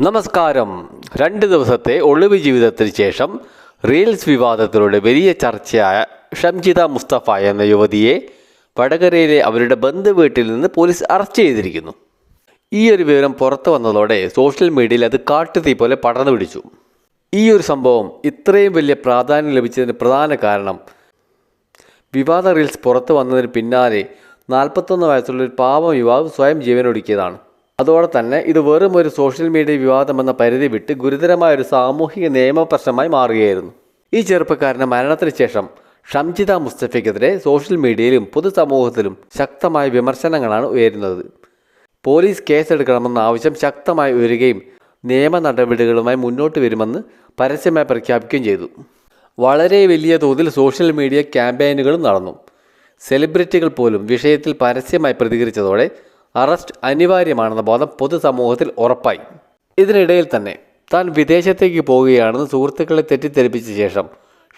നമസ്കാരം. രണ്ട് ദിവസത്തെ ഒളിവ് ജീവിതത്തിന് ശേഷം റീൽസ് വിവാദത്തിലൂടെ വലിയ ചർച്ചയായ ഷംജിത മുസ്തഫ എന്ന യുവതിയെ വടകരയിലെ അവരുടെ ബന്ധുവീട്ടിൽ നിന്ന് പോലീസ് അറസ്റ്റ് ചെയ്തിരിക്കുന്നു. ഈ ഒരു വിവരം പുറത്തു വന്നതോടെ സോഷ്യൽ മീഡിയയിൽ അത് കാട്ടുതീ പോലെ പടർന്നു പിടിച്ചു. ഈ ഒരു സംഭവം ഇത്രയും വലിയ പ്രാധാന്യം ലഭിച്ചതിന് പ്രധാന കാരണം വിവാദ റീൽസ് പുറത്തു വന്നതിന് പിന്നാലെ നാൽപ്പത്തൊന്ന് വയസ്സുള്ള ഒരു പാവം യുവാവ് സ്വയം ജീവനൊടുക്കിയതാണ്. അതോടെ തന്നെ ഇത് വെറും ഒരു സോഷ്യൽ മീഡിയ വിവാദമെന്ന പരിധി വിട്ട് ഗുരുതരമായ ഒരു സാമൂഹിക നിയമ പ്രശ്നമായി മാറുകയായിരുന്നു. ഈ ചെറുപ്പക്കാരന്റെ മരണത്തിന് ശേഷം ഷംജിത മുസ്തഫയ്ക്കെതിരെ സോഷ്യൽ മീഡിയയിലും പൊതുസമൂഹത്തിലും ശക്തമായ വിമർശനങ്ങളാണ് ഉയരുന്നത്. പോലീസ് കേസെടുക്കണമെന്ന ആവശ്യം ശക്തമായി ഉയരുകയും നിയമ നടപടികളുമായി മുന്നോട്ട് വരുമെന്ന് പരസ്യമായി പ്രഖ്യാപിക്കുകയും ചെയ്തു. വളരെ വലിയ തോതിൽ സോഷ്യൽ മീഡിയ ക്യാമ്പയിനുകളും നടന്നു. സെലിബ്രിറ്റികൾ പോലും വിഷയത്തിൽ പരസ്യമായി പ്രതികരിച്ചതോടെ അറസ്റ്റ് അനിവാര്യമാണെന്ന ബോധം പൊതുസമൂഹത്തിൽ ഉറപ്പായി. ഇതിനിടയിൽ തന്നെ താൻ വിദേശത്തേക്ക് പോവുകയാണെന്ന് സുഹൃത്തുക്കളെ തെറ്റിദ്ധരിപ്പിച്ച ശേഷം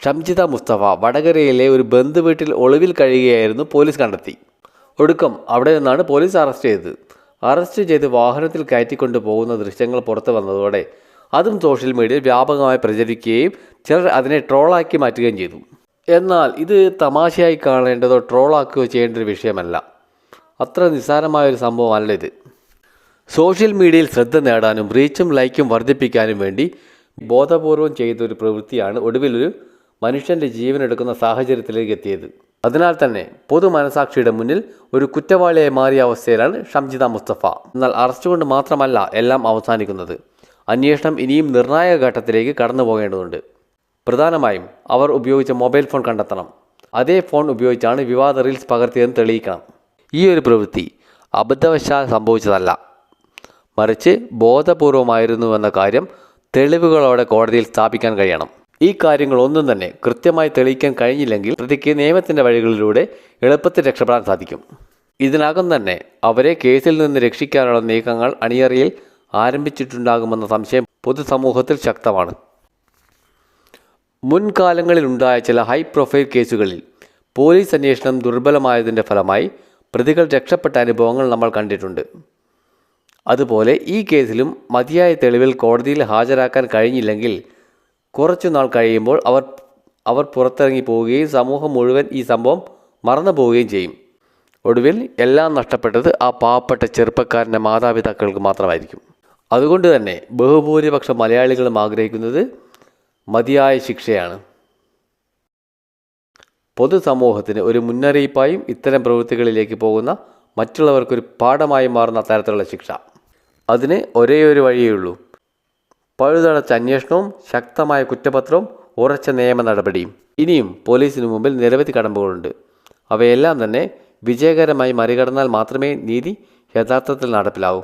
ഷംജിത മുസ്തഫ വടകരയിലെ ഒരു ബന്ധുവീട്ടിൽ ഒളിവിൽ കഴിയുകയായിരുന്നു പോലീസ് കണ്ടെത്തി. ഒടുക്കം അവിടെ നിന്നാണ് പോലീസ് അറസ്റ്റ് ചെയ്തത്. അറസ്റ്റ് ചെയ്ത് വാഹനത്തിൽ കയറ്റിക്കൊണ്ടു പോകുന്ന ദൃശ്യങ്ങൾ പുറത്തു വന്നതോടെ അതും സോഷ്യൽ മീഡിയയിൽ വ്യാപകമായി പ്രചരിക്കുകയും ചിലർ അതിനെ ട്രോളാക്കി മാറ്റുകയും ചെയ്തു. എന്നാൽ ഇത് തമാശയായി കാണേണ്ടതോ ട്രോളാക്കുകയോ ചെയ്യേണ്ട ഒരു വിഷയമല്ല. അത്ര നിസ്സാരമായൊരു സംഭവമല്ല ഇത്. സോഷ്യൽ മീഡിയയിൽ ശ്രദ്ധ നേടാനും റീച്ചും ലൈക്കും വർദ്ധിപ്പിക്കാനും വേണ്ടി ബോധപൂർവം ചെയ്തൊരു പ്രവൃത്തിയാണ് ഒടുവിലൊരു മനുഷ്യന്റെ ജീവനെടുക്കുന്ന സാഹചര്യത്തിലേക്ക് എത്തിയത്. അതിനാൽ തന്നെ പൊതു മനസാക്ഷിയുടെ മുന്നിൽ ഒരു കുറ്റവാളിയായി മാറിയ അവസ്ഥയിലാണ് ഷംജിത മുസ്തഫ. എന്നാൽ അറസ്റ്റ് കൊണ്ട് മാത്രമല്ല എല്ലാം അവസാനിക്കുന്നത്. അന്വേഷണം ഇനിയും നിർണായക ഘട്ടത്തിലേക്ക് കടന്നു പോകേണ്ടതുണ്ട് പ്രധാനമായും അവർ ഉപയോഗിച്ച മൊബൈൽ ഫോൺ കണ്ടെത്തണം. അതേ ഫോൺ ഉപയോഗിച്ചാണ് വിവാദ റീൽസ് പകർത്തിയതെന്ന് തെളിയിക്കണം. ഈ ഒരു പ്രവൃത്തി അബദ്ധവശാൽ സംഭവിച്ചതല്ല. മറിച്ച് ബോധപൂർവമായിരുന്നുവെന്ന കാര്യം തെളിവുകളോടെ കോടതിയിൽ സ്ഥാപിക്കാൻ കഴിയണം. ഈ കാര്യങ്ങൾ ഒന്നും തന്നെ കൃത്യമായി തെളിയിക്കാൻ കഴിഞ്ഞില്ലെങ്കിൽ പ്രതിക്ക് നിയമത്തിന്റെ വഴികളിലൂടെ എളുപ്പത്തിൽ രക്ഷപ്പെടാൻ സാധിക്കും. ഇതിനകം തന്നെ അവരെ കേസിൽ നിന്ന് രക്ഷിക്കാനുള്ള നീക്കങ്ങൾ അണിയറയിൽ ആരംഭിച്ചിട്ടുണ്ടാകുമെന്ന സംശയം പൊതുസമൂഹത്തിൽ ശക്തമാണ്. മുൻകാലങ്ങളിൽ ഉണ്ടായ ചില ഹൈ പ്രൊഫൈൽ കേസുകളിൽ പോലീസ് അന്വേഷണം ദുർബലമായതിന്റെ ഫലമായി പ്രതികൾ രക്ഷപ്പെട്ട അനുഭവങ്ങൾ നമ്മൾ കണ്ടിട്ടുണ്ട്. അതുപോലെ ഈ കേസിലും മതിയായ തെളിവിൽ കോടതിയിൽ ഹാജരാക്കാൻ കഴിഞ്ഞില്ലെങ്കിൽ കുറച്ചു നാൾ കഴിയുമ്പോൾ അവർ അവർ പുറത്തിറങ്ങി പോവുകയും സമൂഹം മുഴുവൻ ഈ സംഭവം മറന്നു പോവുകയും ചെയ്യും. ഒടുവിൽ എല്ലാം നഷ്ടപ്പെട്ടത് ആ പാവപ്പെട്ട ചെറുപ്പക്കാരന്റെ മാതാപിതാക്കൾക്ക് മാത്രമായിരിക്കും. അതുകൊണ്ട് തന്നെ ബഹുഭൂരിപക്ഷം മലയാളികളും ആഗ്രഹിക്കുന്നത് മതിയായ ശിക്ഷയാണ്. പൊതുസമൂഹത്തിന് ഒരു മുന്നറിയിപ്പായും ഇത്തരം പ്രവൃത്തികളിലേക്ക് പോകുന്ന മറ്റുള്ളവർക്കൊരു പാഠമായി മാറുന്ന തരത്തിലുള്ള ശിക്ഷ. അതിന് ഒരേ ഒരു വഴിയേ ഉള്ളൂ. പഴുതടച്ച അന്വേഷണവും ശക്തമായ കുറ്റപത്രവും ഉറച്ച നിയമ നടപടിയും. ഇനിയും പോലീസിന് മുമ്പിൽ നിരവധി കടമ്പകളുണ്ട്. അവയെല്ലാം തന്നെ വിജയകരമായി മറികടന്നാൽ മാത്രമേ നീതി യഥാർത്ഥത്തിൽ നടപ്പിലാവൂ.